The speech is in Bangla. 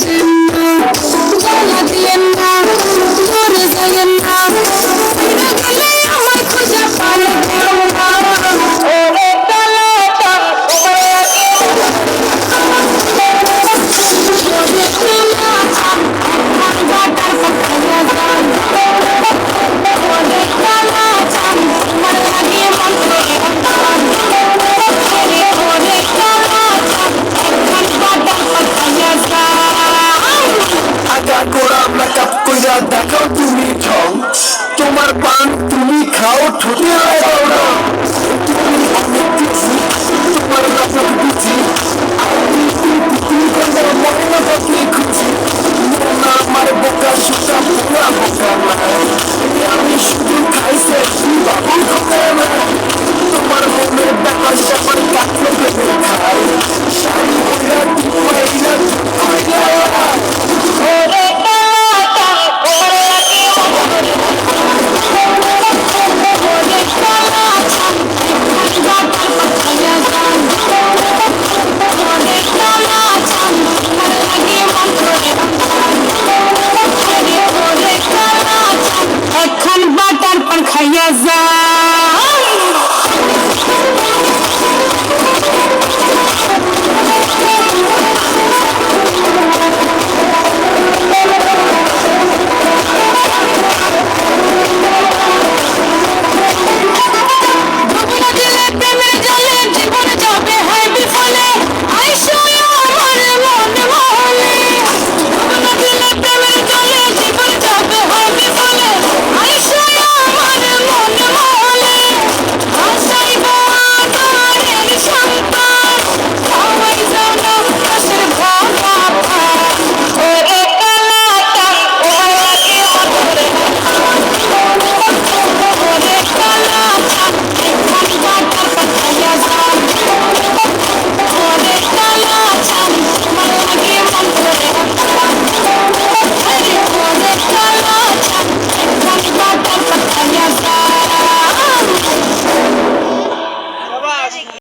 আছে মেকআপ কইরা দেখাও তুমি ঢং। তোমার পান তুমি খাও, ঠোঁটে লাগাও না। তুমি অনেক কিছু তোমার রাজার বুঝি আমার বোকা, সুতা বোকা বোকা মায়া casa.